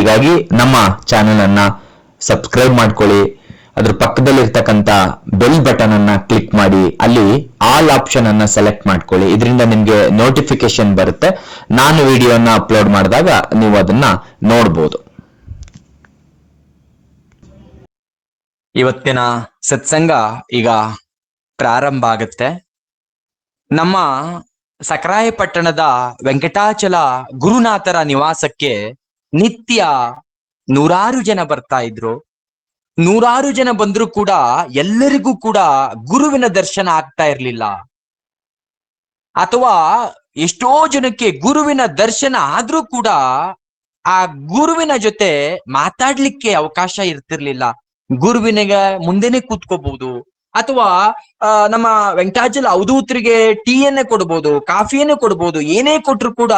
ಮಾಹಿತಿಗಾಗಿ ನಮ್ಮ ಚಾನೆಲ್ ಅನ್ನ ಸಬ್ಸ್ಕ್ರೈಬ್ ಮಾಡ್ಕೊಳ್ಳಿ. ಅದ್ರ ಪಕ್ಕದಲ್ಲಿರ್ತಕ್ಕಂಥ ಬೆಲ್ ಬಟನ್ ಅನ್ನ ಕ್ಲಿಕ್ ಮಾಡಿ. ಅಲ್ಲಿ ಆಲ್ ಆಪ್ಷನ್ ಅನ್ನ ಸೆಲೆಕ್ಟ್ ಮಾಡ್ಕೊಳ್ಳಿ. ಇದರಿಂದ ನಿಮ್ಗೆ ನೋಟಿಫಿಕೇಶನ್ ಬರುತ್ತೆ. ನಾನು ವಿಡಿಯೋನ ಅಪ್ಲೋಡ್ ಮಾಡಿದಾಗ ನೀವು ಅದನ್ನ ನೋಡ್ಬೋದು. ಇವತ್ತಿನ ಸತ್ಸಂಗ ಈಗ ಪ್ರಾರಂಭ ಆಗುತ್ತೆ. ನಮ್ಮ ಸಕರಾಯಪಟ್ಟಣದ ವೆಂಕಟಾಚಲ ಗುರುನಾಥರ ನಿವಾಸಕ್ಕೆ ನಿತ್ಯ ನೂರಾರು ಜನ ಬರ್ತಾ ಇದ್ರು. ನೂರಾರು ಜನ ಬಂದ್ರು ಕೂಡ ಎಲ್ಲರಿಗೂ ಕೂಡ ಗುರುವಿನ ದರ್ಶನ ಆಗ್ತಾ ಇರ್ಲಿಲ್ಲ. ಅಥವಾ ಎಷ್ಟೋ ಜನಕ್ಕೆ ಗುರುವಿನ ದರ್ಶನ ಆದ್ರೂ ಕೂಡ ಆ ಗುರುವಿನ ಜೊತೆ ಮಾತಾಡ್ಲಿಕ್ಕೆ ಅವಕಾಶ ಇರ್ತಿರ್ಲಿಲ್ಲ. ಗುರುವಿನಿಗೆ ಮುಂದೆನೆ ಕೂತ್ಕೋಬಹುದು ಅಥವಾ ನಮ್ಮ ವೆಂಕಟಾಚಲ ಅವಧೂತರಿಗೆ ಟೀಯನ್ನೇ ಕೊಡ್ಬೋದು, ಕಾಫಿಯನ್ನೇ ಕೊಡ್ಬೋದು, ಏನೇ ಕೊಟ್ರು ಕೂಡ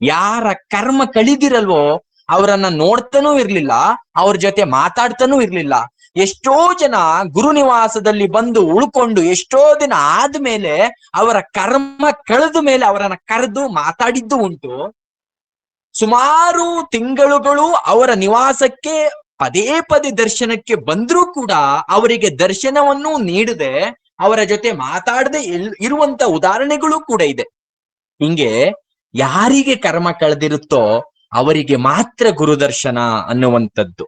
ಯಾರ ಕರ್ಮ ಕಳಿದಿರಲ್ವೋ ಅವರನ್ನ ನೋಡ್ತಾನೂ ಇರ್ಲಿಲ್ಲ, ಅವ್ರ ಜೊತೆ ಮಾತಾಡ್ತಾನೂ ಇರ್ಲಿಲ್ಲ. ಎಷ್ಟೋ ಜನ ಗುರು ನಿವಾಸದಲ್ಲಿ ಬಂದು ಉಳ್ಕೊಂಡು ಎಷ್ಟೋ ದಿನ ಆದ್ಮೇಲೆ ಅವರ ಕರ್ಮ ಕಳೆದ ಮೇಲೆ ಅವರನ್ನ ಕರೆದು ಮಾತಾಡಿದ್ದು ಉಂಟು. ಸುಮಾರು ತಿಂಗಳುಗಳು ಅವರ ನಿವಾಸಕ್ಕೆ ಪದೇ ಪದೇ ದರ್ಶನಕ್ಕೆ ಬಂದ್ರೂ ಕೂಡ ಅವರಿಗೆ ದರ್ಶನವನ್ನು ನೀಡದೆ ಅವರ ಜೊತೆ ಮಾತಾಡದೆ ಇರುವಂತ ಉದಾಹರಣೆಗಳು ಕೂಡ ಇದೆ. ಹಿಂಗೆ ಯಾರಿಗೆ ಕರ್ಮ ಕಳೆದಿರುತ್ತೋ ಅವರಿಗೆ ಮಾತ್ರ ಗುರುದರ್ಶನ ಅನ್ನುವಂಥದ್ದು.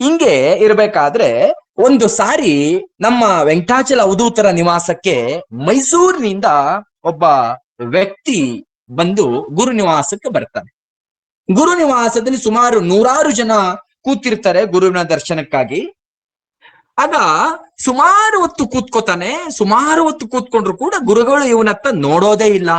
ಹಿಂಗೆ ಇರ್ಬೇಕಾದ್ರೆ ಒಂದು ಸಾರಿ ನಮ್ಮ ವೆಂಕಟಾಚಲ ಅವಧೂತರ ನಿವಾಸಕ್ಕೆ ಮೈಸೂರಿನಿಂದ ಒಬ್ಬ ವ್ಯಕ್ತಿ ಬಂದು ಗುರು ನಿವಾಸಕ್ಕೆ ಬರ್ತಾನೆ. ಗುರು ನಿವಾಸದಲ್ಲಿ ಸುಮಾರು ನೂರಾರು ಜನ ಕೂತಿರ್ತಾರೆ ಗುರುವಿನ ದರ್ಶನಕ್ಕಾಗಿ. ಆಗ ಸುಮಾರು ಹೊತ್ತು ಕೂತ್ಕೋತಾನೆ, ಸುಮಾರು ಹೊತ್ತು ಕೂತ್ಕೊಂಡ್ರು ಕೂಡ ಗುರುಗಳು ಇವನತ್ತ ನೋಡೋದೇ ಇಲ್ಲ.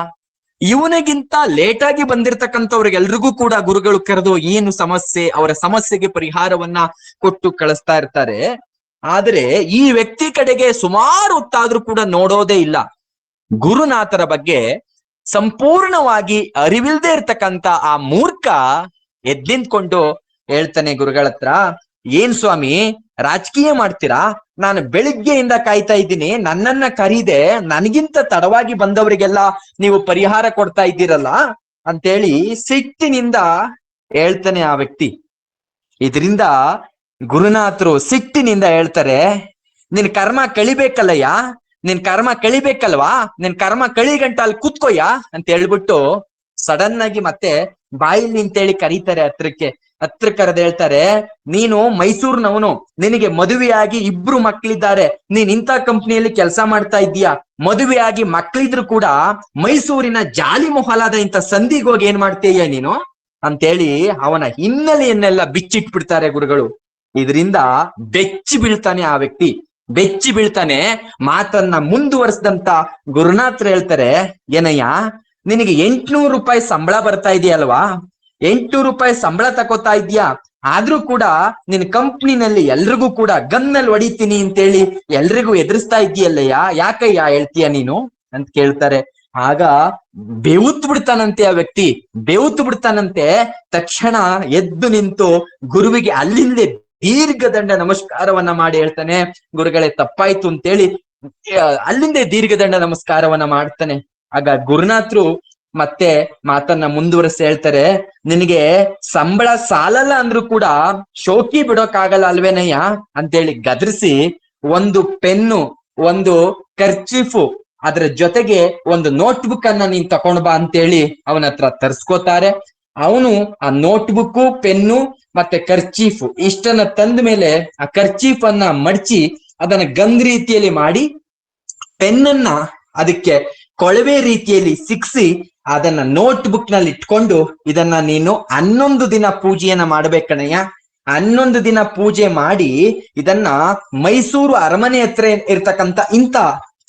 ಇವನಿಗಿಂತ ಲೇಟಾಗಿ ಬಂದಿರತಕ್ಕಂಥವ್ರಿಗೆಲ್ರಿಗೂ ಕೂಡ ಗುರುಗಳು ಕರೆದು ಏನು ಸಮಸ್ಯೆ, ಅವರ ಸಮಸ್ಯೆಗೆ ಪರಿಹಾರವನ್ನ ಕೊಟ್ಟು ಕಳಿಸ್ತಾ ಇರ್ತಾರೆ. ಆದ್ರೆ ಈ ವ್ಯಕ್ತಿ ಕಡೆಗೆ ಸುಮಾರು ಹೊತ್ತಾದ್ರೂ ಕೂಡ ನೋಡೋದೇ ಇಲ್ಲ. ಗುರುನಾಥರ ಬಗ್ಗೆ ಸಂಪೂರ್ಣವಾಗಿ ಅರಿವಿಲ್ದೆ ಇರ್ತಕ್ಕಂತ ಆ ಮೂರ್ಖ ಎದ್ದಿಂದ್ಕೊಂಡು ಹೇಳ್ತಾನೆ ಗುರುಗಳ ಹತ್ರ ಏನ್ ಸ್ವಾಮಿ, ರಾಜಕೀಯ ಮಾಡ್ತೀರಾ? ನಾನು ಬೆಳಿಗ್ಗೆಯಿಂದ ಕಾಯ್ತಾ ಇದ್ದೀನಿ. ನನ್ನನ್ನ ಕರೀದೆ, ನನಗಿಂತ ತಡವಾಗಿ ಬಂದವರಿಗೆಲ್ಲ ನೀವು ಪರಿಹಾರ ಕೊಡ್ತಾ ಇದ್ದೀರಲ್ಲ ಅಂತೇಳಿ ಸಿಟ್ಟಿನಿಂದ ಹೇಳ್ತಾನೆ ಆ ವ್ಯಕ್ತಿ. ಇದರಿಂದ ಗುರುನಾಥರು ಸಿಟ್ಟಿನಿಂದ ಹೇಳ್ತಾರೆ, ನಿನ್ ಕರ್ಮ ಕಳಿಬೇಕಲ್ಲಯ್ಯ? ನಿನ್ ಕರ್ಮ ಕಳಿಬೇಕಲ್ವಾ? ನಿನ್ ಕರ್ಮ ಕಳಿಗಂಟ ಅಲ್ಲಿ ಕೂತ್ಕೋಯ್ಯ? ಅಂತ ಹೇಳ್ಬಿಟ್ಟು ಸಡನ್ ಆಗಿ ಮತ್ತೆ ಬಾಯಿಲ್ ನಿಂತೇಳಿ ಕರೀತಾರೆ ಹತ್ರಕ್ಕೆ. ಹತ್ರ ಕರೆದ ಹೇಳ್ತಾರೆ, ನೀನು ಮೈಸೂರ್ನವನು. ನಿನಗೆ ಮದುವೆಯಾಗಿ ಇಬ್ರು ಮಕ್ಕಳಿದ್ದಾರೆ ನೀನ್ ಇಂಥ ಕಂಪ್ನಿಯಲ್ಲಿ ಕೆಲಸ ಮಾಡ್ತಾ ಇದ್ದೀಯಾ? ಮದುವೆಯಾಗಿ ಮಕ್ಳಿದ್ರು ಕೂಡ ಮೈಸೂರಿನ ಜಾಲಿ ಮೊಹಲಾದ ಇಂಥ ಸಂಧಿಗೆ ಹೋಗಿ ಏನ್ ಮಾಡ್ತೀಯ ನೀನು? ಅಂತೇಳಿ ಅವನ ಹಿನ್ನೆಲೆಯನ್ನೆಲ್ಲ ಬಿಚ್ಚಿಟ್ಬಿಡ್ತಾರೆ ಗುರುಗಳು. ಇದರಿಂದ ಬೆಚ್ಚಿ ಬೀಳ್ತಾನೆ ಆ ವ್ಯಕ್ತಿ. ಬೆಚ್ಚಿ ಬೀಳ್ತಾನೆ ಮಾತನ್ನ ಮುಂದುವರಿಸಿದಂತ ಗುರುನಾಥ್ರು ಹೇಳ್ತಾರೆ, ಏನಯ್ಯ ನಿನಗೆ ಎಂಟ್ನೂರು ರೂಪಾಯಿ ಸಂಬಳ ಬರ್ತಾ ಇದೆಯಲ್ವಾ? ಎಂಟ್ನೂರು ರೂಪಾಯಿ ಸಂಬಳ ತಗೋತಾ ಇದ್ಯಾ ಆದ್ರೂ ಕೂಡ ನಿನ್ ಕಂಪ್ನಿನಲ್ಲಿ ಎಲ್ರಿಗೂ ಕೂಡ ಗನ್ನಲ್ಲಿ ಹೊಡಿತೀನಿ ಅಂತೇಳಿ ಎಲ್ರಿಗೂ ಎದುರಿಸ್ತಾ ಇದೆಯಲ್ಲಯ್ಯ ಯಾಕಯ್ಯ ಹೇಳ್ತೀಯ ನೀನು? ಅಂತ ಕೇಳ್ತಾರೆ. ಆಗ ಬೇವುತ್ ಬಿಡ್ತಾನಂತೆ ಆ ವ್ಯಕ್ತಿ. ಬೆವುತ್ ಬಿಡ್ತಾನಂತೆ. ತಕ್ಷಣ ಎದ್ದು ನಿಂತು ಗುರುವಿಗೆ ಅಲ್ಲಿಂದೇ ದೀರ್ಘದಂಡ ನಮಸ್ಕಾರವನ್ನ ಮಾಡಿ ಹೇಳ್ತಾನೆ. ಗುರುಗಳೇ, ತಪ್ಪಾಯ್ತು ಅಂತೇಳಿ ಅಲ್ಲಿಂದ ದೀರ್ಘದಂಡ ನಮಸ್ಕಾರವನ್ನ ಮಾಡ್ತಾನೆ. ಆಗ ಗುರುನಾಥ್ರು ಮತ್ತೆ ಮಾತನ್ನ ಮುಂದುವರೆಸಿ ಹೇಳ್ತಾರೆ, ನಿನಗೆ ಸಂಬಳ ಸಾಲಲ್ಲ ಅಂದ್ರೂ ಕೂಡ ಶೋಕಿ ಬಿಡೋಕಾಗಲ್ಲ ಅಲ್ವೇನಯ್ಯ? ಅಂತೇಳಿ ಗದರಿಸಿ ಒಂದು ಪೆನ್ನು, ಒಂದು ಕರ್ಚೀಫು, ಅದರ ಜೊತೆಗೆ ಒಂದು ನೋಟ್ ಬುಕ್ ಅನ್ನ ನೀನ್ ತಕೊಂಡ್ ಬಾ ಅಂತೇಳಿ ಅವನ ಹತ್ರ ತರ್ಸ್ಕೋತಾರೆ. ಅವನು ಆ ನೋಟ್ ಬುಕ್ ಪೆನ್ನು ಮತ್ತೆ ಕರ್ಚೀಫ್ ಇಷ್ಟನ್ನ ತಂದ ಮೇಲೆ ಆ ಕರ್ಚೀಫ್ ಅನ್ನ ಮಡಚಿ ಅದನ್ನ ಗಂದ್ ರೀತಿಯಲ್ಲಿ ಮಾಡಿ ಪೆನ್ನನ್ನ ಅದಕ್ಕೆ ಕೊಳವೆ ರೀತಿಯಲ್ಲಿ ಸಿಕ್ಸಿ ಅದನ್ನ ನೋಟ್ ಬುಕ್ನಲ್ಲಿ ಇಟ್ಕೊಂಡು ಇದನ್ನ ನೀನು ಹನ್ನೊಂದು ದಿನ ಪೂಜೆಯನ್ನ ಮಾಡ್ಬೇಕಣಯ್ಯ ಹನ್ನೊಂದು ದಿನ ಪೂಜೆ ಮಾಡಿ ಇದನ್ನ ಮೈಸೂರು ಅರಮನೆ ಹತ್ರ ಇರ್ತಕ್ಕಂತ ಇಂತ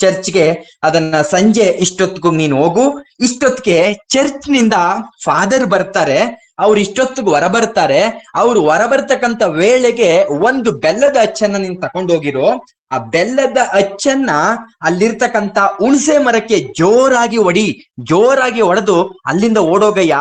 ಚರ್ಚ್ಗೆ ಅದನ್ನ ಸಂಜೆ ಇಷ್ಟೊತ್ತಿಗೂ ನೀನು ಹೋಗು. ಇಷ್ಟೊತ್ತಿಗೆ ಚರ್ಚ್ನಿಂದ ಫಾದರ್ ಬರ್ತಾರೆ. ಅವ್ರು ಇಷ್ಟೊತ್ತಿಗೆ ಹೊರ ಬರ್ತಾರೆ ಅವ್ರು ಹೊರ ಬರ್ತಕ್ಕಂತ ವೇಳೆಗೆ ಒಂದು ಬೆಲ್ಲದ ಅಚ್ಚನ್ನ ನೀನ್ ತಕೊಂಡೋಗಿರೋ ಆ ಬೆಲ್ಲದ ಅಚ್ಚನ್ನ ಅಲ್ಲಿರ್ತಕ್ಕಂತ ಹುಣಸೆ ಮರಕ್ಕೆ ಜೋರಾಗಿ ಹೊಡಿ ಜೋರಾಗಿ ಹೊಡೆದು ಅಲ್ಲಿಂದ ಓಡೋಗಯ್ಯ.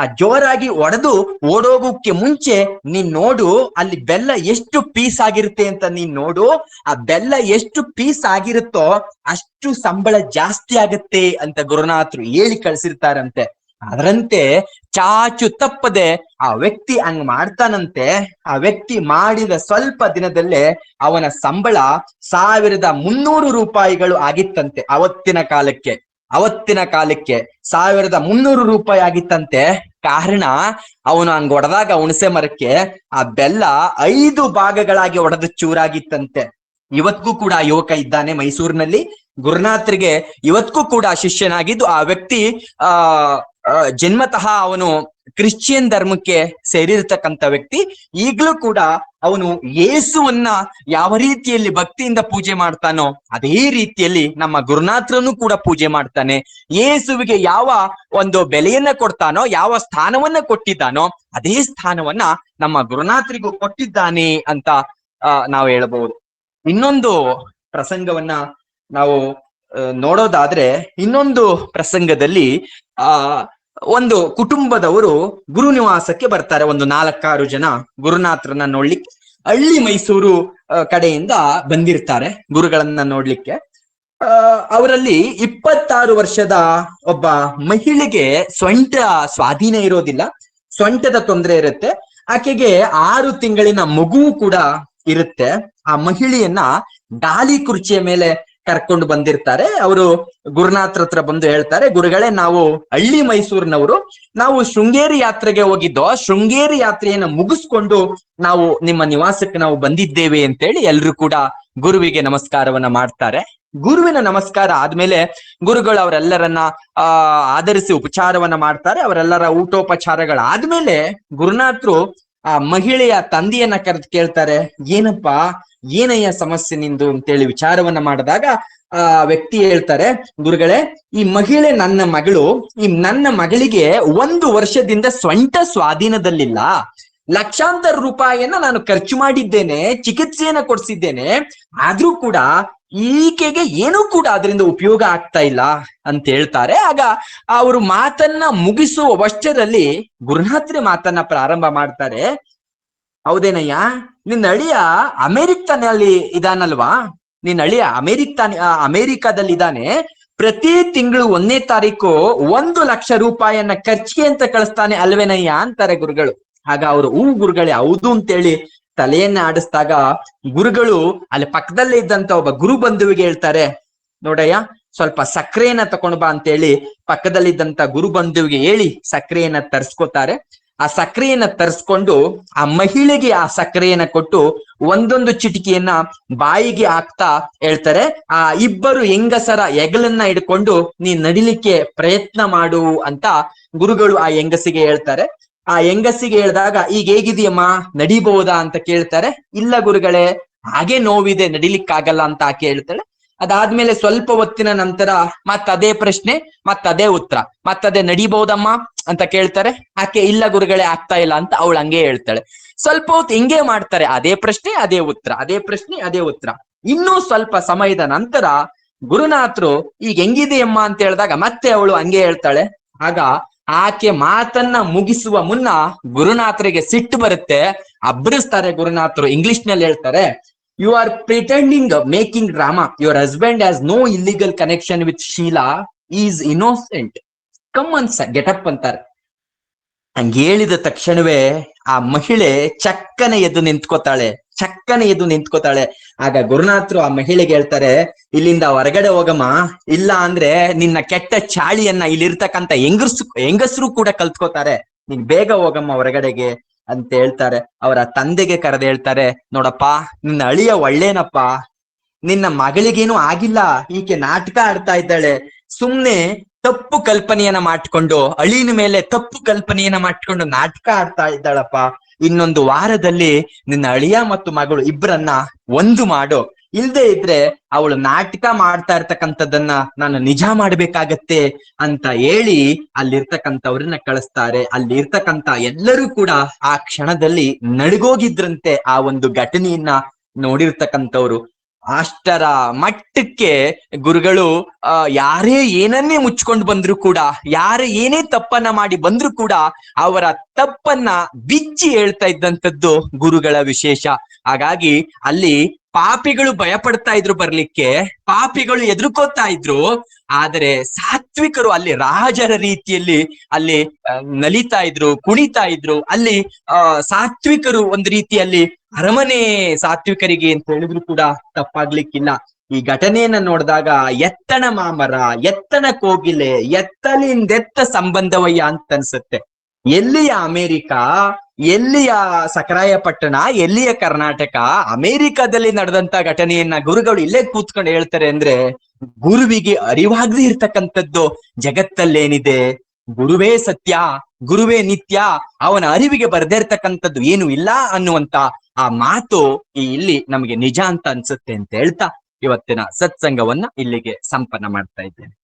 ಆ ಜೋರಾಗಿ ಒಡೆದು ಓಡೋಗೋಕ್ಕೆ ಮುಂಚೆ ನೀನ್ ನೋಡು, ಅಲ್ಲಿ ಬೆಲ್ಲ ಎಷ್ಟು ಪೀಸ್ ಆಗಿರುತ್ತೆ ಅಂತ ನೀನ್ ನೋಡು. ಆ ಬೆಲ್ಲ ಎಷ್ಟು ಪೀಸ್ ಆಗಿರುತ್ತೋ ಅಷ್ಟು ಸಂಬಳ ಜಾಸ್ತಿ ಆಗುತ್ತೆ ಅಂತ ಗುರುನಾಥರು ಹೇಳಿ ಕಳ್ಸಿರ್ತಾರಂತೆ. ಅದರಂತೆ ಚಾಚು ತಪ್ಪದೆ ಆ ವ್ಯಕ್ತಿ ಹಂಗ್ ಮಾಡ್ತಾನಂತೆ ಆ ವ್ಯಕ್ತಿ ಮಾಡಿದ ಸ್ವಲ್ಪ ದಿನದಲ್ಲೇ ಅವನ ಸಂಬಳ ಸಾವಿರದ ಮುನ್ನೂರು ರೂಪಾಯಿಗಳು ಆಗಿತ್ತಂತೆ. ಅವತ್ತಿನ ಕಾಲಕ್ಕೆ ಅವತ್ತಿನ ಕಾಲಕ್ಕೆ ಸಾವಿರದ ಮುನ್ನೂರು ರೂಪಾಯಿ ಆಗಿತ್ತಂತೆ. ಕಾರಣ ಅವನು ಹಂಗ ಒಡೆದಾಗ ಹುಣಸೆ ಮರಕ್ಕೆ ಆ ಬೆಲ್ಲ ಐದು ಭಾಗಗಳಾಗಿ ಒಡೆದು ಚೂರಾಗಿತ್ತಂತೆ. ಇವತ್ತಿಗೂ ಕೂಡ ಆ ಯುವಕ ಇದ್ದಾನೆ ಮೈಸೂರಿನಲ್ಲಿ. ಗುರುನಾಥ್ರಿಗೆ ಇವತ್ತಿಗೂ ಕೂಡ ಶಿಷ್ಯನಾಗಿದ್ದು ಆ ವ್ಯಕ್ತಿ ಆ, ಜನ್ಮತಃ ಅವನು ಕ್ರಿಶ್ಚಿಯನ್ ಧರ್ಮಕ್ಕೆ ಸೇರಿರ್ತಕ್ಕಂಥ ವ್ಯಕ್ತಿ. ಈಗಲೂ ಕೂಡ ಅವನು ಯೇಸುವನ್ನ ಯಾವ ರೀತಿಯಲ್ಲಿ ಭಕ್ತಿಯಿಂದ ಪೂಜೆ ಮಾಡ್ತಾನೋ ಅದೇ ರೀತಿಯಲ್ಲಿ ನಮ್ಮ ಗುರುನಾಥರನ್ನು ಕೂಡ ಪೂಜೆ ಮಾಡ್ತಾನೆ. ಯೇಸುವಿಗೆ ಯಾವ ಒಂದು ಬೆಲೆಯನ್ನ ಕೊಡ್ತಾನೋ, ಯಾವ ಸ್ಥಾನವನ್ನ ಕೊಟ್ಟಿದ್ದಾನೋ ಅದೇ ಸ್ಥಾನವನ್ನ ನಮ್ಮ ಗುರುನಾಥರಿಗೂ ಕೊಟ್ಟಿದ್ದಾನೆ ಅಂತ ನಾವು ಹೇಳಬಹುದು. ಇನ್ನೊಂದು ಪ್ರಸಂಗವನ್ನ ನಾವು ನೋಡೋದಾದ್ರೆ ಇನ್ನೊಂದು ಪ್ರಸಂಗದಲ್ಲಿ, ಆ, ಒಂದು ಕುಟುಂಬದವರು ಗುರು ನಿವಾಸಕ್ಕೆ ಬರ್ತಾರೆ. ಒಂದು ನಾಲ್ಕಾರು ಜನ ಗುರುನಾಥರನ್ನ ನೋಡ್ಲಿಕ್ಕೆ. ಹಳ್ಳಿ ಮೈಸೂರು ಕಡೆಯಿಂದ ಬಂದಿರ್ತಾರೆ ಗುರುಗಳನ್ನ ನೋಡ್ಲಿಕ್ಕೆ. ಅವರಲ್ಲಿ ಇಪ್ಪತ್ತಾರು ವರ್ಷದ ಒಬ್ಬ ಮಹಿಳೆಗೆ ಸ್ವಂಟ ಸ್ವಾಧೀನ ಇರೋದಿಲ್ಲ. ಸ್ವಂಟದ ತೊಂದರೆ ಇರುತ್ತೆ. ಆಕೆಗೆ ಆರು ತಿಂಗಳಿನ ಮಗುವು ಕೂಡ ಇರುತ್ತೆ. ಆ ಮಹಿಳೆಯನ್ನ ಗಾಲಿ ಕುರ್ಚಿಯ ಮೇಲೆ ಕರ್ಕೊಂಡು ಬಂದಿರ್ತಾರೆ. ಅವರು ಗುರುನಾಥ್ ಹತ್ರ ಬಂದು ಹೇಳ್ತಾರೆ, ಗುರುಗಳೇ, ನಾವು ಹಳ್ಳಿ ಮೈಸೂರಿನವರು. ನಾವು ಶೃಂಗೇರಿ ಯಾತ್ರೆಗೆ ಹೋಗಿದ್ದೋ ಶೃಂಗೇರಿ ಯಾತ್ರೆಯನ್ನ ಮುಗಿಸ್ಕೊಂಡು ನಾವು ನಿಮ್ಮ ನಿವಾಸಕ್ಕೆ ನಾವು ಬಂದಿದ್ದೇವೆ ಅಂತೇಳಿ ಎಲ್ರು ಕೂಡ ಗುರುವಿಗೆ ನಮಸ್ಕಾರವನ್ನ ಮಾಡ್ತಾರೆ. ಗುರುವಿನ ನಮಸ್ಕಾರ ಆದ್ಮೇಲೆ ಗುರುಗಳು ಅವರೆಲ್ಲರನ್ನ, ಆ, ಆಧರಿಸಿ ಉಪಚಾರವನ್ನ ಮಾಡ್ತಾರೆ. ಅವರೆಲ್ಲರ ಊಟೋಪಚಾರಗಳಾದ್ಮೇಲೆ ಗುರುನಾಥ್ರು ಆ ಮಹಿಳೆಯ ತಂದೆಯನ್ನ ಕರೆದು ಕೇಳ್ತಾರೆ, ಏನಪ್ಪಾ, ಏನಯ್ಯ ಸಮಸ್ಯೆ ನಿಂದು? ಅಂತೇಳಿ ವಿಚಾರವನ್ನ ಮಾಡಿದಾಗ, ಆ ವ್ಯಕ್ತಿ ಹೇಳ್ತಾರೆ, ಗುರುಗಳೇ, ಈ ಮಹಿಳೆ ನನ್ನ ಮಗಳು, ಈ ನನ್ನ ಮಗಳಿಗೆ ಒಂದು ವರ್ಷದಿಂದ ಸ್ವಂತ ಸ್ವಾಧೀನದಲ್ಲಿಲ್ಲ. ಲಕ್ಷಾಂತರ ರೂಪಾಯಿಯನ್ನ ನಾನು ಖರ್ಚು ಮಾಡಿದ್ದೇನೆ, ಚಿಕಿತ್ಸೆಯನ್ನ ಕೊಡಿಸಿದ್ದೇನೆ. ಆದ್ರೂ ಕೂಡ ಈಕೆಗೆ ಏನೂ ಕೂಡ ಅದರಿಂದ ಉಪಯೋಗ ಆಗ್ತಾ ಇಲ್ಲ ಅಂತ ಹೇಳ್ತಾರೆ. ಆಗ ಅವರು ಮಾತನ್ನ ಮುಗಿಸುವ ವರ್ಷದಲ್ಲಿ ಗುರುನಾಥ್ರೆ ಮಾತನ್ನ ಪ್ರಾರಂಭ ಮಾಡ್ತಾರೆ. ಹೌದೇನಯ್ಯ, ನಿನ್ನ ಅಳಿಯ ಅಮೆರಿಕನಲ್ಲಿ ಇದಾನಲ್ವಾ? ನಿನ್ನ ಅಳಿಯ ಅಮೆರಿಕ ಅಮೆರಿಕಾದಲ್ಲಿ ಇದ್ದಾನೆ ಪ್ರತಿ ತಿಂಗಳು ಒಂದನೇ ತಾರೀಕು ಒಂದು ಲಕ್ಷ ರೂಪಾಯಿಯನ್ನ ಖರ್ಚಿಗೆ ಅಂತ ಕಳಿಸ್ತಾನೆ ಅಲ್ವೇನಯ್ಯ ಅಂತಾರೆ ಗುರುಗಳು. ಆಗ ಅವರು, ಹೂ ಗುರುಗಳೇ, ಹೌದು ಅಂತೇಳಿ ತಲೆಯನ್ನ ಆಡಿಸ್ದಾಗ ಗುರುಗಳು ಅಲ್ಲಿ ಪಕ್ಕದಲ್ಲೇ ಇದ್ದಂತ ಒಬ್ಬ ಗುರು ಬಂಧುವಿಗೆ ಹೇಳ್ತಾರೆ, ನೋಡಯ್ಯ, ಸ್ವಲ್ಪ ಸಕ್ಕರೆಯನ್ನ ತಕೊಂಡ್ ಬಾ ಅಂತ ಹೇಳಿ ಪಕ್ಕದಲ್ಲಿದ್ದಂತ ಗುರು ಬಂಧುವಿಗೆ ಹೇಳಿ ಸಕ್ಕರೆಯನ್ನ ತರ್ಸ್ಕೊತಾರೆ. ಆ ಸಕ್ಕರೆಯನ್ನ ತರಿಸ್ಕೊಂಡು ಆ ಮಹಿಳೆಗೆ ಆ ಸಕ್ಕರೆಯನ್ನ ಕೊಟ್ಟು ಒಂದೊಂದು ಚಿಟಿಕೆಯನ್ನ ಬಾಯಿಗೆ ಹಾಕ್ತಾ ಹೇಳ್ತಾರೆ, ಆ ಇಬ್ಬರು ಹೆಂಗಸರ ಹೆಗಲನ್ನ ಹಿಡ್ಕೊಂಡು ನೀ ನಡಿಲಿಕ್ಕೆ ಪ್ರಯತ್ನ ಮಾಡು ಅಂತ ಗುರುಗಳು ಆ ಹೆಂಗಸಿಗೆ ಹೇಳ್ತಾರೆ. ಆ ಹೆಂಗಸಿಗೆ ಹೇಳಿದಾಗ, ಈಗ ಹೇಗಿದೆಯಮ್ಮ ನಡಿಬಹುದಾ? ಅಂತ ಕೇಳ್ತಾರೆ. ಇಲ್ಲ ಗುರುಗಳೇ, ಹಾಗೆ ನೋವಿದೆ, ನಡಿಲಿಕ್ಕಾಗಲ್ಲ ಅಂತ ಆಕೆ ಹೇಳ್ತಾಳೆ. ಅದಾದ್ಮೇಲೆ ಸ್ವಲ್ಪ ಹೊತ್ತಿನ ನಂತರ ಮತ್ತದೇ ಪ್ರಶ್ನೆ, ಮತ್ತದೇ ಉತ್ತರ. ಮತ್ತದೇ ನಡಿಬಹುದಮ್ಮ? ಅಂತ ಕೇಳ್ತಾರೆ. ಆಕೆ, ಇಲ್ಲ ಗುರುಗಳೇ, ಆಗ್ತಾ ಇಲ್ಲ ಅಂತ ಅವಳು ಹಂಗೆ ಹೇಳ್ತಾಳೆ. ಸ್ವಲ್ಪ ಹೊತ್ತು ಹಿಂಗೆ ಮಾಡ್ತಾರೆ. ಅದೇ ಪ್ರಶ್ನೆ, ಅದೇ ಉತ್ತರ. ಅದೇ ಪ್ರಶ್ನೆ, ಅದೇ ಉತ್ತರ. ಇನ್ನೂ ಸ್ವಲ್ಪ ಸಮಯದ ನಂತರ ಗುರುನಾಥರು, ಈಗ ಹೆಂಗಿದೆಯಮ್ಮ ಅಂತ ಹೇಳಿದಾಗ ಮತ್ತೆ ಅವಳು ಹಂಗೆ ಹೇಳ್ತಾಳೆ. ಆಗ ಆಕೆ ಮಾತನ್ನ ಮುಗಿಸುವ ಮುನ್ನ ಗುರುನಾಥರಿಗೆ ಸಿಟ್ಟು ಬರುತ್ತೆ. ಅಬ್ಬರಿಸ್ತಾರೆ ಗುರುನಾಥರು ಇಂಗ್ಲಿಷ್ನಲ್ಲಿ ಹೇಳ್ತಾರೆ you are pretending making drama your husband has no illegal connection with Sheela is innocent come ಅನ್ಸ up ಅಂತಾರೆ. ಹಂಗ ಹೇಳಿದ ತಕ್ಷಣವೇ ಆ ಮಹಿಳೆ ಚಕ್ಕನೆ ಎದ್ದು ನಿಂತ್ಕೋತಾಳೆ. ಚಕ್ಕನೆ ಎದ್ದು ನಿಂತ್ಕೋತಾಳೆ. ಆಗ ಗುರುನಾಥರು ಆ ಮಹಿಳೆಗೆ ಹೇಳ್ತಾರೆ, ಇಲ್ಲಿಂದ ಹೊರಗಡೆ ಹೋಗಮ್ಮ. ಇಲ್ಲ ಅಂದ್ರೆ ನಿನ್ನ ಕೆಟ್ಟ ಚಾಳಿಯನ್ನ ಇಲ್ಲಿರ್ತಕ್ಕಂತ ಹೆಂಗಸ್ರು, ಹೆಂಗಸರು ಕೂಡ ಕಲ್ತ್ಕೋತಾರೆ. ನೀನ್ ಬೇಗ ಹೋಗಮ್ಮ ಹೊರಗಡೆಗೆ ಅಂತ ಹೇಳ್ತಾರೆ. ಅವರ ತಂದೆಗೆ ಕರೆದ ಹೇಳ್ತಾರೆ, ನೋಡಪ್ಪ, ನಿನ್ನ ಅಳಿಯ ಒಳ್ಳೇನಪ್ಪ. ನಿನ್ನ ಮಗಳಿಗೇನು ಆಗಿಲ್ಲ. ಈಕೆ ನಾಟಕ ಆಡ್ತಾ ಇದ್ದಾಳೆ. ಸುಮ್ನೆ ತಪ್ಪು ಕಲ್ಪನೆಯನ್ನ ಮಾಡ್ಕೊಂಡು, ಅಳಿನ ಮೇಲೆ ತಪ್ಪು ಕಲ್ಪನೆಯನ್ನ ಮಾಡ್ಕೊಂಡು ನಾಟಕ ಆಡ್ತಾ ಇದ್ದಾಳಪ್ಪ. ಇನ್ನೊಂದು ವಾರದಲ್ಲಿ ನಿನ್ನ ಅಳಿಯ ಮತ್ತು ಮಗಳು ಇಬ್ಬರನ್ನ ಒಂದು ಮಾಡು. ಇಲ್ದೇ ಇದ್ರೆ ಅವಳು ನಾಟಕ ಮಾಡ್ತಾ ಇರ್ತಕ್ಕಂಥದ್ದನ್ನ ನಾನು ನಿಜ ಮಾಡ್ಬೇಕಾಗತ್ತೆ ಅಂತ ಹೇಳಿ ಅಲ್ಲಿರ್ತಕ್ಕಂಥವ್ರನ್ನ ಕಳಿಸ್ತಾರೆ. ಅಲ್ಲಿ ಇರ್ತಕ್ಕಂತ ಎಲ್ಲರೂ ಕೂಡ ಆ ಕ್ಷಣದಲ್ಲಿ ನಡುಗೋಗಿದ್ರಂತೆ ಆ ಒಂದು ಘಟನೆಯನ್ನ ನೋಡಿರ್ತಕ್ಕಂಥವ್ರು. ಅಷ್ಟರ ಮಟ್ಟಕ್ಕೆ ಗುರುಗಳು ಯಾರೇ ಏನನ್ನೇ ಮುಚ್ಕೊಂಡು ಬಂದ್ರು ಕೂಡ, ಯಾರೇ ಏನೇ ತಪ್ಪನ್ನ ಮಾಡಿ ಬಂದ್ರು ಕೂಡ ಅವರ ತಪ್ಪನ್ನ ಬಿಚ್ಚಿ ಹೇಳ್ತಾ ಇದ್ದಂಥದ್ದು ಗುರುಗಳ ವಿಶೇಷ. ಹಾಗಾಗಿ ಅಲ್ಲಿ ಪಾಪಿಗಳು ಭಯ ಪಡ್ತಾ ಇದ್ರು ಬರ್ಲಿಕ್ಕೆ, ಪಾಪಿಗಳು ಎದುರ್ಕೋತಾ ಇದ್ರು, ಆದರೆ ಸಾತ್ವಿಕರು ಅಲ್ಲಿ ರಾಜರ ರೀತಿಯಲ್ಲಿ ಅಲ್ಲಿ ನಲಿತಾ ಇದ್ರು, ಕುಣಿತಾ ಇದ್ರು, ಅಲ್ಲಿ ಸಾತ್ವಿಕರು ಒಂದು ರೀತಿಯಲ್ಲಿ ಅರಮನೆ ಸಾತ್ವಿಕರಿಗೆ ಅಂತ ಹೇಳಿದ್ರು ಕೂಡ ತಪ್ಪಾಗ್ಲಿಕ್ಕಿಲ್ಲ. ಈ ಘಟನೆಯನ್ನ ನೋಡಿದಾಗ ಎತ್ತನ ಮಾಮರ ಎತ್ತನ ಕೋಗಿಲೆ, ಎತ್ತಲಿಂದೆತ್ತ ಸಂಬಂಧವಯ್ಯ ಅಂತ ಅನ್ಸುತ್ತೆ. ಎಲ್ಲಿಯ ಅಮೆರಿಕ? ಎಲ್ಲಿಯ ಸಕರಾಯಪಟ್ಟಣ ಎಲ್ಲಿಯ ಕರ್ನಾಟಕ, ಅಮೆರಿಕದಲ್ಲಿ ನಡೆದಂತ ಘಟನೆಯನ್ನ ಗುರುಗಳು ಇಲ್ಲೇ ಕೂತ್ಕೊಂಡು ಹೇಳ್ತಾರೆ ಅಂದ್ರೆ ಗುರುವಿಗೆ ಅರಿವಾಗದೇ ಇರ್ತಕ್ಕಂಥದ್ದು ಜಗತ್ತಲ್ಲೇನಿದೆ. ಗುರುವೇ ಸತ್ಯ, ಗುರುವೇ ನಿತ್ಯ, ಅವನ ಅರಿವಿಗೆ ಬರದೇ ಇರ್ತಕ್ಕಂಥದ್ದು ಏನು ಇಲ್ಲ ಅನ್ನುವಂತ ಆ ಮಾತು ಇಲ್ಲಿ ನಮಗೆ ನಿಜ ಅಂತ ಅನ್ಸುತ್ತೆ ಅಂತ ಹೇಳ್ತಾ ಇವತ್ತಿನ ಸತ್ಸಂಗವನ್ನ ಇಲ್ಲಿಗೆ ಸಂಪನ್ನ ಮಾಡ್ತಾ ಇದ್ದೇನೆ.